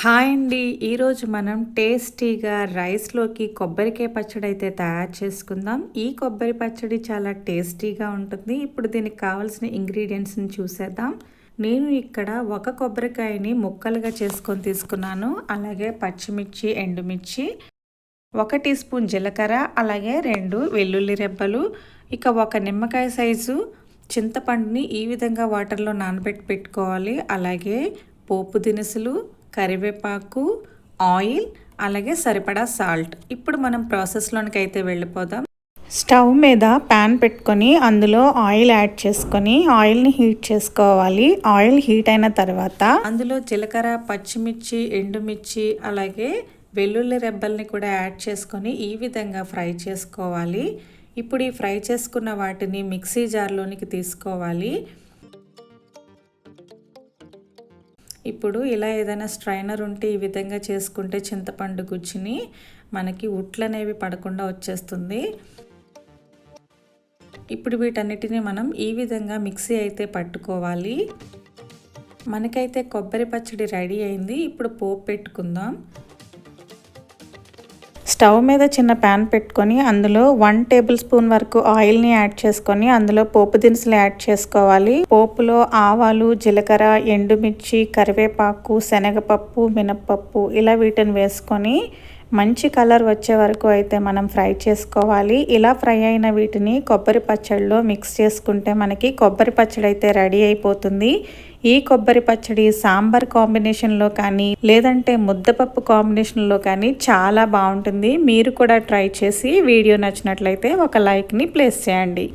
Hi అండి. ఈరోజు మనం టేస్టీగా రైస్లోకి కొబ్బరికాయ పచ్చడి అయితే తయారు చేసుకుందాం. ఈ కొబ్బరి పచ్చడి చాలా టేస్టీగా ఉంటుంది. ఇప్పుడు దీనికి కావాల్సిన ఇంగ్రీడియంట్స్ని చూసేద్దాం. నేను ఇక్కడ ఒక కొబ్బరికాయని ముక్కలుగా చేసుకొని తీసుకున్నాను. అలాగే పచ్చిమిర్చి ఎండుమిర్చి ఒక టీ స్పూన్ జీలకర్ర అలాగే రెండు వెల్లుల్లి రెబ్బలు ఇక ఒక నిమ్మకాయ సైజు చింతపండుని ఈ విధంగా వాటర్లో నానబెట్టి పెట్టుకోవాలి. అలాగే పోపు దినుసులు కరివేపాకు ఆయిల్ అలాగే సరిపడా సాల్ట్. ఇప్పుడు మనం ప్రాసెస్లోనికి అయితే వెళ్ళిపోదాం. స్టవ్ మీద ప్యాన్ పెట్టుకొని అందులో ఆయిల్ యాడ్ చేసుకొని ఆయిల్ని హీట్ చేసుకోవాలి. ఆయిల్ హీట్ అయిన తర్వాత అందులో జీలకర్ర పచ్చిమిర్చి ఎండుమిర్చి అలాగే వెల్లుల్లి రెబ్బల్ని కూడా యాడ్ చేసుకొని ఈ విధంగా ఫ్రై చేసుకోవాలి. ఇప్పుడు ఈ ఫ్రై చేసుకున్న వాటిని మిక్సీ జార్లోనికి తీసుకోవాలి. ఇప్పుడు ఇలా ఏదైనా స్ట్రైనర్ ఉంటే ఈ విధంగా చేసుకుంటే చింతపండు గుజ్జుని మనకి ఉట్లు అనేవి పడకుండా వచ్చేస్తుంది. ఇప్పుడు వీటన్నిటిని మనం ఈ విధంగా మిక్సీ అయితే పట్టుకోవాలి. మనకైతే కొబ్బరి పచ్చడి రెడీ అయింది. ఇప్పుడు పోపు పెట్టుకుందాం. స్టవ్ మీద చిన్న ప్యాన్ పెట్టుకొని అందులో వన్ టేబుల్ స్పూన్ వరకు ఆయిల్ని యాడ్ చేసుకొని అందులో పోపు దినుసులు యాడ్ చేసుకోవాలి. పోపులో ఆవాలు జీలకర్ర ఎండుమిర్చి కరివేపాకు శనగపప్పు మినప్పప్పు ఇలా వీటిని వేసుకొని మంచి కలర్ వచ్చే వరకు అయితే మనం ఫ్రై చేసుకోవాలి. ఇలా ఫ్రై అయిన వీటిని కొబ్బరి పచ్చడిలో మిక్స్ చేసుకుంటే మనకి కొబ్బరి పచ్చడి అయితే రెడీ అయిపోతుంది. ఈ కొబ్బరి పచ్చడి సాంబార్ కాంబినేషన్లో కానీ లేదంటే ముద్దపప్పు కాంబినేషన్లో కానీ చాలా బాగుంటుంది. మీరు కూడా ట్రై చేసి వీడియో నచ్చినట్లయితే ఒక లైక్ని ప్లేస్ చేయండి.